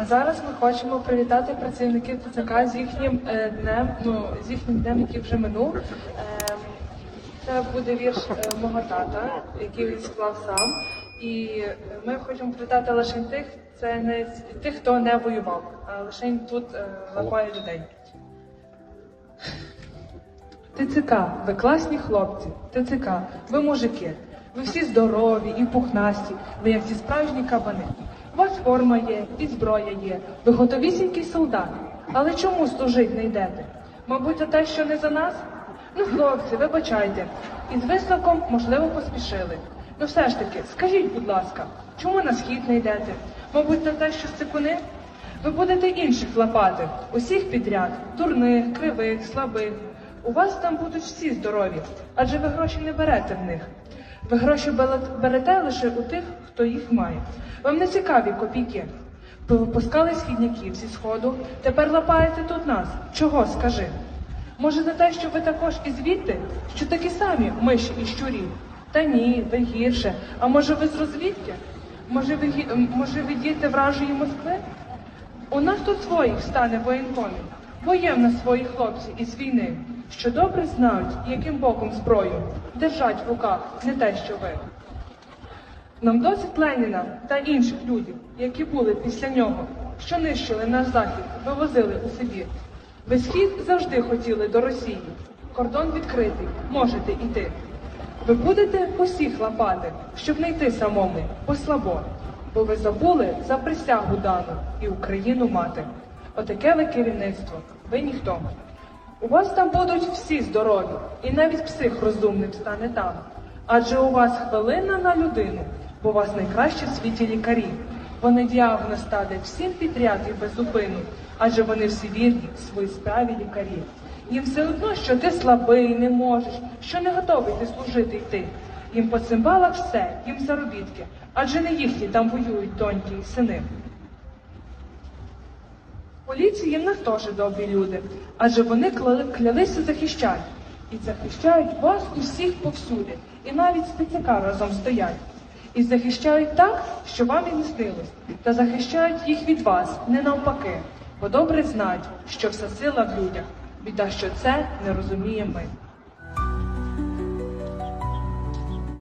А зараз ми хочемо привітати працівників ТЦК з їхнім е, днем, ну з їхнім днем, який вже минув. Е, це буде вірш е, мого тата, який він склав сам. І ми хочемо привітати лише тих, це не тих, хто не воював, а лише тут е, лапає людей. ТЦК, ви класні хлопці, ТЦК, ви мужики, ви всі здорові і пухнасті, ви як ці справжні кабани. У вас форма є, і зброя є, ви готовісінький солдат. Але чому служить не йдете? Мабуть, за те, що не за нас? Ну, хлопці, вибачайте, із висновком, можливо, поспішили. Ну все ж таки, скажіть, будь ласка, чому на схід не йдете? Мабуть, за те, що степуни? Ви будете інших лапати, усіх підряд, дурних, кривих, слабих. У вас там будуть всі здорові, адже ви гроші не берете в них. Ви гроші берете лише у тих, хто їх має. Вам не цікаві копійки. Ви випускали східняків зі сходу, тепер лапаєте тут нас. Чого, скажи? Може, за те, що ви також і звідти, що такі самі миші і щурі? Та ні, ви гірше. А може ви з розвідки? Може ви, може ви діти вражої Москви? У нас тут своїх стане воєнкомів, бо є в нас свої хлопці із війни, що добре знають, яким боком зброю держать в руках не те, що ви. Нам досить Леніна та інших людей, які були після нього, що нищили наш захід, вивозили у Сибір. Ви схід завжди хотіли до Росії. Кордон відкритий, можете йти. Ви будете усіх лапати, щоб не йти самому, по слабо, бо ви забули за присягу дану і Україну мати. Отаке ви керівництво, ви ніхто. У вас там будуть всі здорові, і навіть псих розумним стане там. Адже у вас хвилина на людину, бо у вас найкращі в світі лікарі. Вони діагноз ставлять всім підряд і без зупину, адже вони всі вірні в своїй справі лікарі. Їм все одно, що ти слабий, не можеш, що не готовий ти служити йти. Їм по цимбалах все, їм заробітки, адже не їхні там воюють доньки і сини. Поліції в нас теж добрі люди, адже вони клялися захищати. І захищають вас усіх повсюди, і навіть спецяка разом стоять. І захищають так, що вам і не снилось, та захищають їх від вас, не навпаки, бо добре знають, що вся сила в людях, біда, що це не розуміємо ми.